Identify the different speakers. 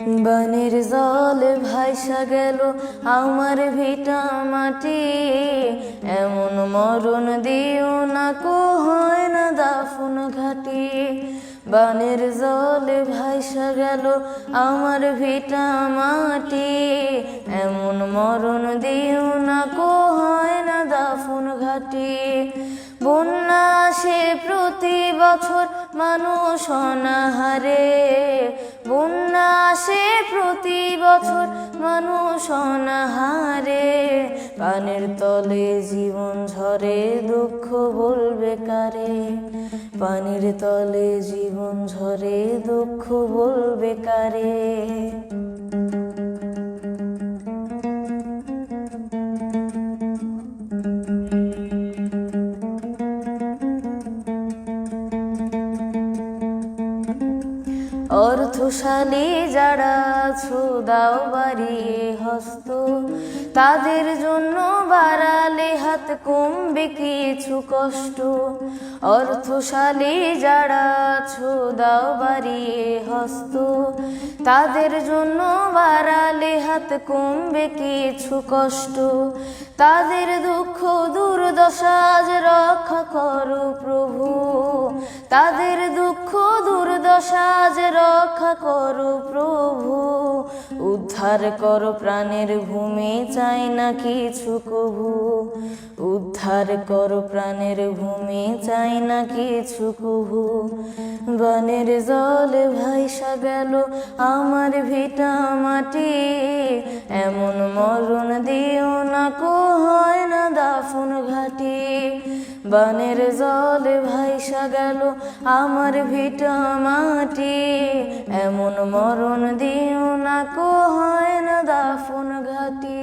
Speaker 1: বনের জল ভাইসা গেল আমার ভিটা মাটি। এমন মরণ দিও না কো হয় না দাফন ঘাটি। বানের জল ভাইসা গেল আমার ভিটা মাটি। এমন মরণ দিও না কো হয় না দাফন ঘাটি। বন্যা আসে প্রতি বছর, মানুষ অনাহারে। বন্যা আসে প্রতি বছর, মানুষ অনাহারে। পানের তলে জীবন ঝরে, দুঃখ বলবে কারে? পানির তলে জীবন ঝরে, দুঃখ বলবে কারে? অর্থশালী যারা আছো, দাও বাড়িয়ে হস্ত। তাদের জন্য বাড়ালে হাত কমবে কিছু কষ্ট। অর্থশালী যারা আছো, দাও বাড়িয়ে হস্ত। তাদের জন্য বাড়ালে হাত কমবে কিছু কষ্ট। তাদের দুঃখ, দুর্দশা আজ রক্ষা করো প্রভু। তাদের দুঃখ দুর্দশা আজ রক্ষা করো প্রভু। উদ্ধার করো প্রাণের ভূমি, চাই না কিছু কভু উদ্ধার করো প্রাণের ভূমি, চাই না কিছু কভু বনের জলে ভাইসা গেল আমার ভিটা মাটি। এমন মরণ দিও না কো হয় না দাফন ঘাটি বনের জল ভাইসা গেল আমার ভিটা মাটি। এমন মরণ দিও না কো হয় না দাফন ঘাটি।